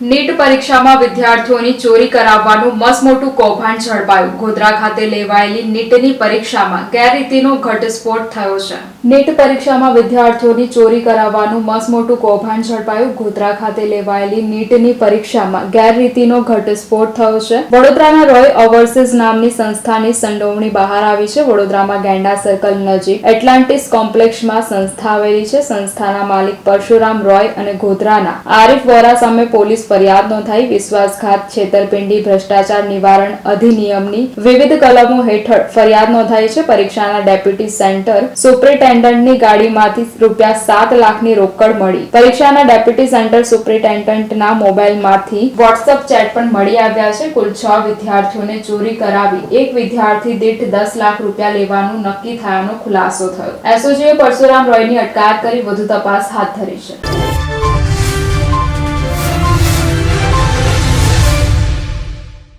NEET પરીક્ષામાં વિદ્યાર્થીઓની ચોરી કરાવવાનું મસમોટું કૌભાંડ ઝડપાયું. ગોધરા ખાતે લેવાયેલી નીટની પરીક્ષામાં ગેરરીતિનો ઘટસ્ફોટ થયો છે? નીટ પરીક્ષામાં વિદ્યાર્થીઓની ચોરી કરાવવાનું મસમોટું કૌભાંડ ઝડપાયું. ગોધરા ખાતે લેવાયેલી નીટની પરીક્ષામાં ગેરરીતિનો ઘટસ્ફોટ થયો છે? વડોદરાના રોય ઓવરસીઝ નામની સંસ્થાની સંડોવણી બહાર આવી છે. વડોદરામાં ગેંડા સર્કલ નજીક એટલાન્ટિસ કોમ્પ્લેક્ષમાં સંસ્થા આવેલી છે. સંસ્થાના માલિક પરશુરામ રોય અને ગોધરાના આરિફ વોરા સામે પોલીસ ફરિયાદ નોંધાઈ વિશ્વાસઘાત, છેતરપિંડી, ભ્રષ્ટાચાર નિવારણ અધિનિયમની વિવિધ કલમો હેઠળ ફરિયાદ નોંધાઈ છે. પરીક્ષાના ડેપ્યુટી સેન્ટર સુપ્રિન્ટેન્ડન્ટની ગાડીમાંથી રૂપિયા સાત લાખની રોકડ મળી. પરીક્ષાના ડેપ્યુટી સેન્ટર સુપ્રિન્ટેન્ડન્ટના મોબાઈલમાંથી વોટ્સઅપ ચેટ પણ મળી આવ્યા છે. કુલ છ વિદ્યાર્થીઓને ચોરી કરાવી, એક વિદ્યાર્થી દીઠ દસ લાખ રૂપિયા લેવાનું નક્કી થયાનો ખુલાસો થયો. એસઓજીએ પરશુરામ રોયની અટકાયત કરી વધુ તપાસ હાથ ધરી છે.